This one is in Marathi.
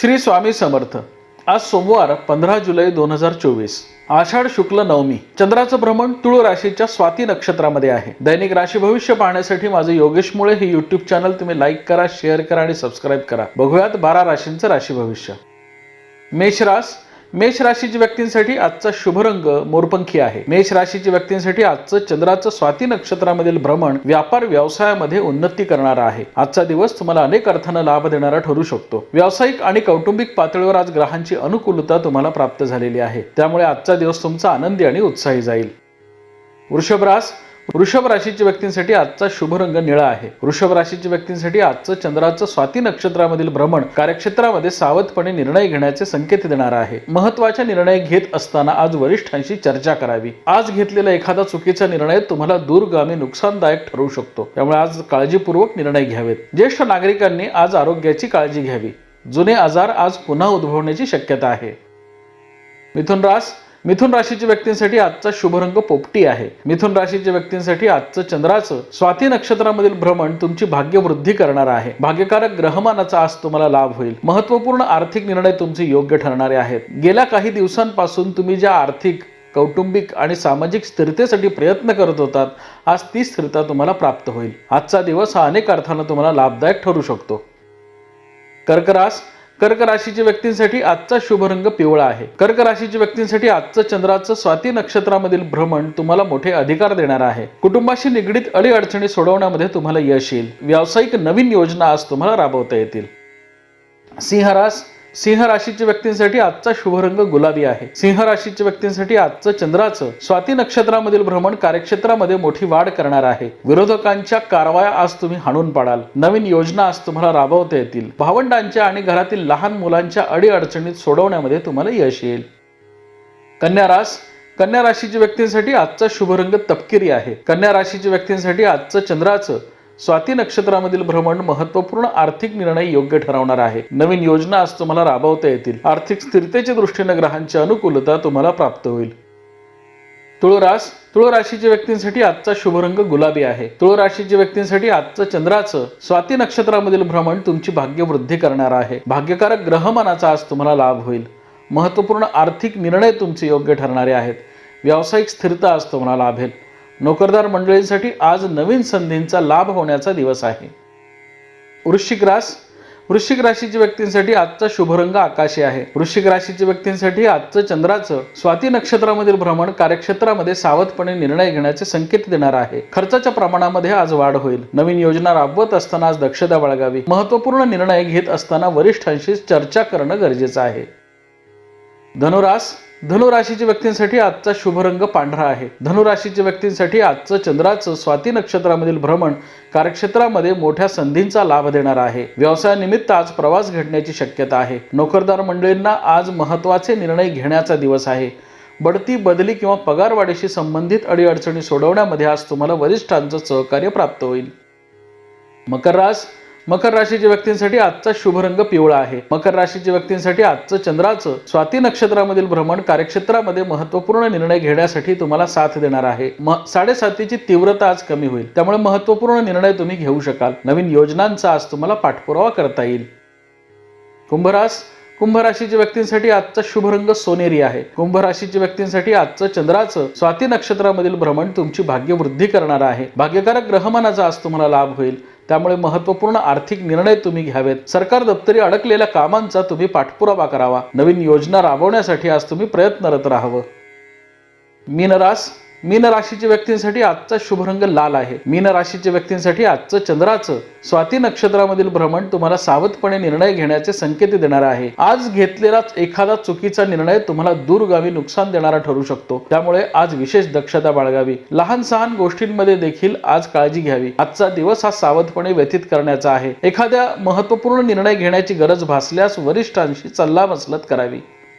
श्री स्वामी समर्थ. आज सोमवार पंधरा जुलै दोन हजार चोवीस. आषाढ शुक्ल नवमी. चंद्राचं भ्रमण तुळ राशीच्या स्वाती नक्षत्रामध्ये आहे. दैनिक राशी भविष्य पाहण्यासाठी माझं योगेश मुळे हे युट्यूब चॅनल तुम्ही लाईक करा शेअर करा आणि सबस्क्राईब करा. बघूयात बारा राशींचं राशी भविष्य. मेष रास मेष राशीच्या व्यक्तींसाठी आजचा शुभ रंग मोरपंखी आहे. मेष राशीच्या व्यक्तींसाठी आजचं चंद्राचं स्वाती नक्षत्रामधील भ्रमण व्यापार व्यवसायामध्ये उन्नती करणारा आहे. आजचा दिवस तुम्हाला अनेक अर्थानं लाभ देणारा ठरू शकतो. व्यावसायिक आणि कौटुंबिक पातळीवर आज ग्रहांची अनुकूलता तुम्हाला प्राप्त झालेली आहे. त्यामुळे आजचा दिवस तुमचा आनंदी आणि उत्साही जाईल. वृषभ रास वृषभ राशीच्या व्यक्तींसाठी आजचा शुभ रंग निळा आहे. वृषभ राशीच्या व्यक्तींसाठी आजचं चंद्राचं स्वाती नक्षत्रामधील भ्रमण कार्यक्षेत्रामध्ये सावधपणे निर्णय घेण्याचे संकेत देणार आहे. महत्त्वाचा निर्णय घेत असताना आज वरिष्ठांशी चर्चा करावी. आज घेतलेला एखादा चुकीचा निर्णय तुम्हाला दूरगामी नुकसानदायक ठरू शकतो. त्यामुळे आज काळजीपूर्वक निर्णय घ्यावेत. ज्येष्ठ नागरिकांनी आज आरोग्याची काळजी घ्यावी. जुने आजार आज पुन्हा उद्भवण्याची शक्यता आहे. मिथुन रास मिथुन राशीच्या व्यक्तींसाठी आजचा शुभरंग पोपटी आहे. मिथुन राशीच्या व्यक्तींसाठी आजचं चंद्राचं स्वाती नक्षत्रामधील भ्रमण तुमची भाग्यवृद्धी करणार आहे. भाग्यकारक ग्रहमानाचा आज तुम्हाला लाभ होईल. महत्त्वपूर्ण आर्थिक निर्णय तुमचे योग्य ठरणारे आहेत. गेल्या काही दिवसांपासून तुम्ही ज्या आर्थिक कौटुंबिक आणि सामाजिक स्थिरतेसाठी प्रयत्न करत होतात आज ती स्थिरता तुम्हाला प्राप्त होईल. आजचा दिवस हा अनेक अर्थानं तुम्हाला लाभदायक ठरू शकतो. कर्करास कर्क राशीच्या व्यक्तींसाठी आजचा शुभ रंग पिवळा आहे. कर्क राशीच्या व्यक्तींसाठी आजचं चंद्राचं स्वाती नक्षत्रामधील भ्रमण तुम्हाला मोठे अधिकार देणार आहे. कुटुंबाशी निगडीत अडीअडचणी सोडवण्यामध्ये तुम्हाला यश येईल. व्यावसायिक नवीन योजना आज तुम्हाला राबवता येतील. सिंहरास सिंह राशीच्या व्यक्तींसाठी आजचा शुभ रंग गुलाबी आहे. सिंह राशीच्या व्यक्तींसाठी आजचं चंद्राचं स्वाती नक्षत्रामधील भ्रमण कार्यक्षेत्रामध्ये मोठी वाढ करणार आहे. विरोधकांच्या कारवाया आज तुम्ही हाणून पाडाल. नवीन योजना आज तुम्हाला राबवता येतील. भावंडांच्या आणि घरातील लहान मुलांच्या अडीअडचणीत सोडवण्यामध्ये तुम्हाला यश येईल. कन्या रास कन्या राशीच्या व्यक्तींसाठी आजचा शुभ रंग तपकिरी आहे. कन्या राशीच्या व्यक्तींसाठी आजचं चंद्राचं स्वाती नक्षत्रामधील भ्रमण महत्त्वपूर्ण आर्थिक निर्णय योग्य ठरवणार आहे. नवीन योजना आज तुम्हाला राबवता येतील. आर्थिक स्थिरतेच्या दृष्टीने ग्रहांची अनुकूलता तुम्हाला प्राप्त होईल. तुळरास तुळ राशीच्या व्यक्तींसाठी आजचा शुभ रंग गुलाबी आहे. तुळ राशीच्या व्यक्तींसाठी आजचं चंद्राचं स्वाती नक्षत्रामधील भ्रमण तुमची भाग्यवृद्धी करणार आहे. भाग्यकारक ग्रहमानाचा आज तुम्हाला लाभ होईल. महत्त्वपूर्ण आर्थिक निर्णय तुमचे योग्य ठरणारे आहेत. व्यावसायिक स्थिरता आज तुम्हाला लाभेल. नोकरदार मंडळींसाठी आज नवीन संधींचा लाभ होण्याचा दिवस आहे. वृश्चिक रास वृश्चिक राशीच्या व्यक्तींसाठी आजचा शुभरंग आकाशी आहे. वृश्चिक राशीच्या व्यक्तींसाठी आजचं चंद्राचं स्वाती नक्षत्रामधील भ्रमण कार्यक्षेत्रामध्ये सावधपणे निर्णय घेण्याचे संकेत देणार आहे. खर्चाच्या प्रमाणामध्ये आज वाढ होईल. नवीन योजना राबवत असताना आज दक्षता बाळगावी. महत्त्वपूर्ण निर्णय घेत असताना वरिष्ठांशी चर्चा करणं गरजेचं आहे. धनुरास धनुराशीच्या व्यक्तींसाठी आजचा शुभ रंग पांढरा आहे. धनुराशीच्या व्यक्तींसाठी आजचं चंद्राचं स्वाती नक्षत्रामधील भ्रमण कार्यक्षेत्रामध्ये मोठ्या संधींचा लाभ देणार आहे. व्यवसायानिमित्त आज प्रवास घडण्याची शक्यता आहे. नोकरदार मंडळींना आज महत्त्वाचे निर्णय घेण्याचा दिवस आहे. बढती बदली किंवा पगारवाढीशी संबंधित अडीअडचणी सोडवण्यामध्ये आज तुम्हाला वरिष्ठांचं सहकार्य प्राप्त होईल. मकर रास मकर राशीच्या व्यक्तींसाठी आजचा शुभ रंग पिवळा आहे. मकर राशीच्या व्यक्तींसाठी आजचं चंद्राचं स्वाती नक्षत्रामधील भ्रमण कार्यक्षेत्रामध्ये महत्त्वपूर्ण निर्णय घेण्यासाठी तुम्हाला साथ देणार आहे. म साडेसातीची तीव्रता आज कमी होईल. त्यामुळे महत्त्वपूर्ण निर्णय तुम्ही घेऊ शकाल. नवीन योजनांचा आज तुम्हाला पाठपुरावा करता येईल. कुंभरास कुंभ राशीच्या व्यक्तींसाठी आजचा शुभ रंग सोनेरी आहे. कुंभ राशीच्या व्यक्तींसाठी आजचं चंद्राचं स्वाती नक्षत्रामधील भ्रमण तुमची भाग्यवृद्धी करणार आहे. भाग्यकारक ग्रहमानाचा आज तुम्हाला लाभ होईल. त्यामुळे महत्त्वपूर्ण आर्थिक निर्णय तुम्ही घ्यावेत. सरकार दप्तरी अडकलेल्या कामांचा तुम्ही पाठपुरावा करावा. नवीन योजना राबवण्यासाठी आज तुम्ही प्रयत्नरत राहावं. मीनरास मीन राशीच्या व्यक्तींसाठी आजचा शुभ रंग लाल आहे. मीन राशीच्या व्यक्तींसाठी आजचं चंद्राचं स्वाती नक्षत्रामधील भ्रमण तुम्हाला सावधपणे निर्णय घेण्याचे संकेत देणार आहे. आज घेतलेला एखादा चुकीचा निर्णय तुम्हाला दूरगामी नुकसान देणारा ठरू शकतो. त्यामुळे आज विशेष दक्षता बाळगावी. लहान सहान गोष्टींमध्ये देखील आज काळजी घ्यावी. आजचा दिवस हा सावधपणे व्यतीत करण्याचा आहे. एखाद्या महत्त्वपूर्ण निर्णय घेण्याची गरज भासल्यास वरिष्ठांशी सल्लामसलत करावी.